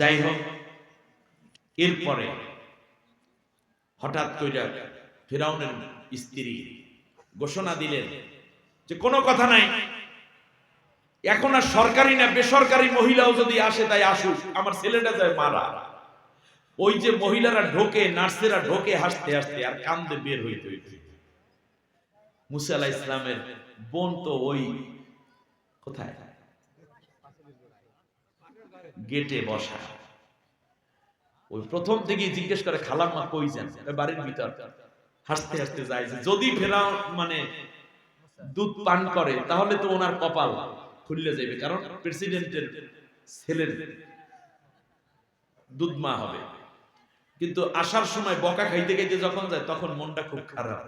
যাই হোক, এরপরে হঠাৎ কইরা ফেরাউনের স্ত্রী ঘোষণা দিলেন যে কোনো কথা নাই। এখন আর সরকারি না বেসরকারি মহিলাও যদি আসে তাই আসুক, আমার ছেলেটা যায় মারা। ওই যে মহিলারা ঢোকে, নার্সেরা ঢোকে হাসতে হাসতে আর কান্দে বের হইতে হইতে। মুসা আলাহ ইসলামের বোন তো ওই কোথায়? গেটে বসা ওই প্রথম থেকেই জিজ্ঞেস করে খালাম্মা কই যান বাড়ির ভিতর হাসতে হাসতে যায় যে যদি ফেরাও মানে দুধ পান করে তাহলে তো ওনার কপাল খুললে যাবে কারণ প্রেসিডেন্টের ছেলের দুধ মা হবে কিন্তু আসার সময় বকা খাইতে খাইতে যখন যায় তখন মনটা খুব খারাপ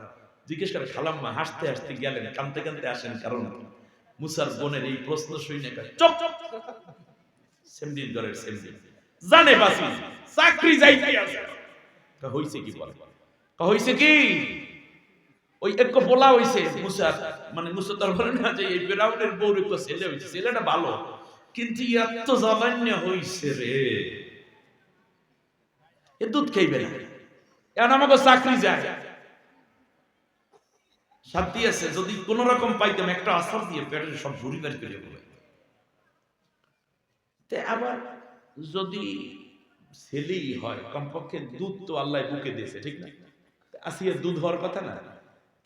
জিজ্ঞেস করে খালাম্মা হাসতে হাসতে গেলেন কানতে কানতে আসেন কারণ মুসার বোনের এই প্রশ্ন শুনে কয়, চুপ সেমদিন জানে বাসি, চাকরি যাইতে আছে। হইছে কি বলে? হইছে কি? ওই এক বলা হইছে মানে মুসা বলে না যে এই ফেরাউনের বউর ছেলে হইছে, ছেলেটা ভালো। কিন্তু এত জাবান্য হইছে রে। এ দুধ খাইবে না। এখন আমাকে চাকরি যায়। শান্তি আছে, যদি কোন রকম পাইতাম একটা আসার দিয়ে পেটের সব ঝুড়ি বের করে দেবো। তে আবার যদি ছেলেই হয়, কমপক্ষে দুধ তো আল্লাহ বুকে দিয়েছে, ঠিক না? আসিয়া দুধ হওয়ার কথা না।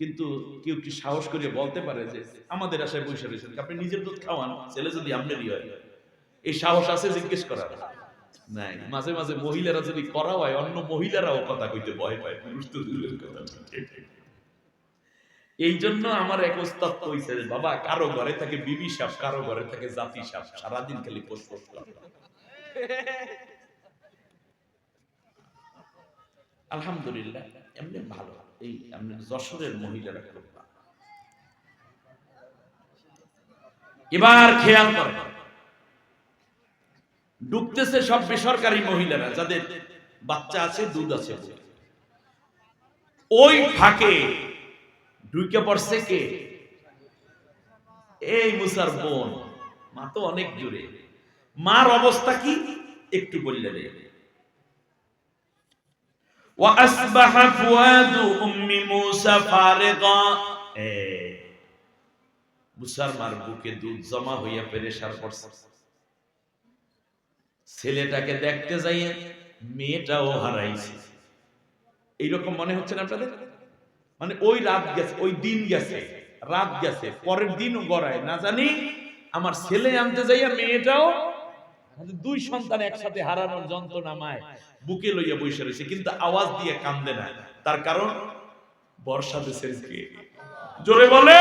কিন্তু কেউ কি সাহস করে বলতে পারে যে, আমাদের আশায় বসে রয়েছেন, আপনি নিজের দুধ খাওয়ান, ছেলে যদি আপনারই হয়। এই সাহস আছে, জিজ্ঞেস করার? নাই, মাঝে মাঝে মহিলারা যদি করা হয় অন্য মহিলারাও কথা কইতে ভয় পায়, পুরুষ তো দূরের কথা এই জন্য আমার এক বাবা, কারও ঘরে থাকে বিবি সাপ, কারও ঘরে থাকে জাতি সাপ, সারাদিন খালি আলহামদুলিল্লাহ, এমনি ভালো। এই এমনি যশোরের মহিলারা এবার খেয়াল ডুবতেছে সব বেসরকারি মহিলারা, যাদের বাচ্চা আছে, দুধ আছে। ওই ফাঁকে ঢুকে পড়ছে কে এই মুসার বোন মা তো অনেক জোরে মার অবস্থা কি একটু বললে রে وأصبح فؤاد أم موسى فارغا মুসার মার বুকে দুধ জমা হইয়া পেরেশার পড়ছে ছেলেটাকে দেখতে যাইয়ে মেয়েটাও হারাইছে এইরকম মনে হচ্ছে না আপনাদের মানে ওই রাত গেছে, ওই দিন গেছে, রাত গেছে, পরের দিনও গড়ায়। না জানি আমার ছেলে আনতে যাইয়া মেয়েটাও দুই সন্তান একসাথে হারানোর যন্ত্রণামায় বুকে লইয়া বসে রয়েছে, কিন্তু আওয়াজ দিয়ে কান্দে না। তার কারণ বর্ষা দেশের জোরে বলে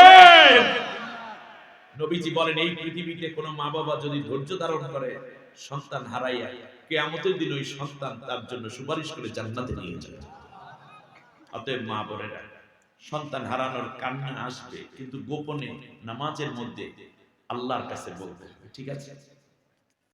নবীজি বলেন, এই পৃথিবীতে কোনো মা বাবা যদি ধৈর্য ধারণ করে, সন্তান হারাইয়া কেয়ামতের দিন ওই সন্তান তার জন্য সুপারিশ করে জান্নাতে নিয়ে যাবে। অতএব মা বোনেরা সন্তান হারানোর কান্না আসবে কিন্তু গোপনে নামাজের মধ্যে আল্লাহর কাছে বলতে হবে ঠিক আছে?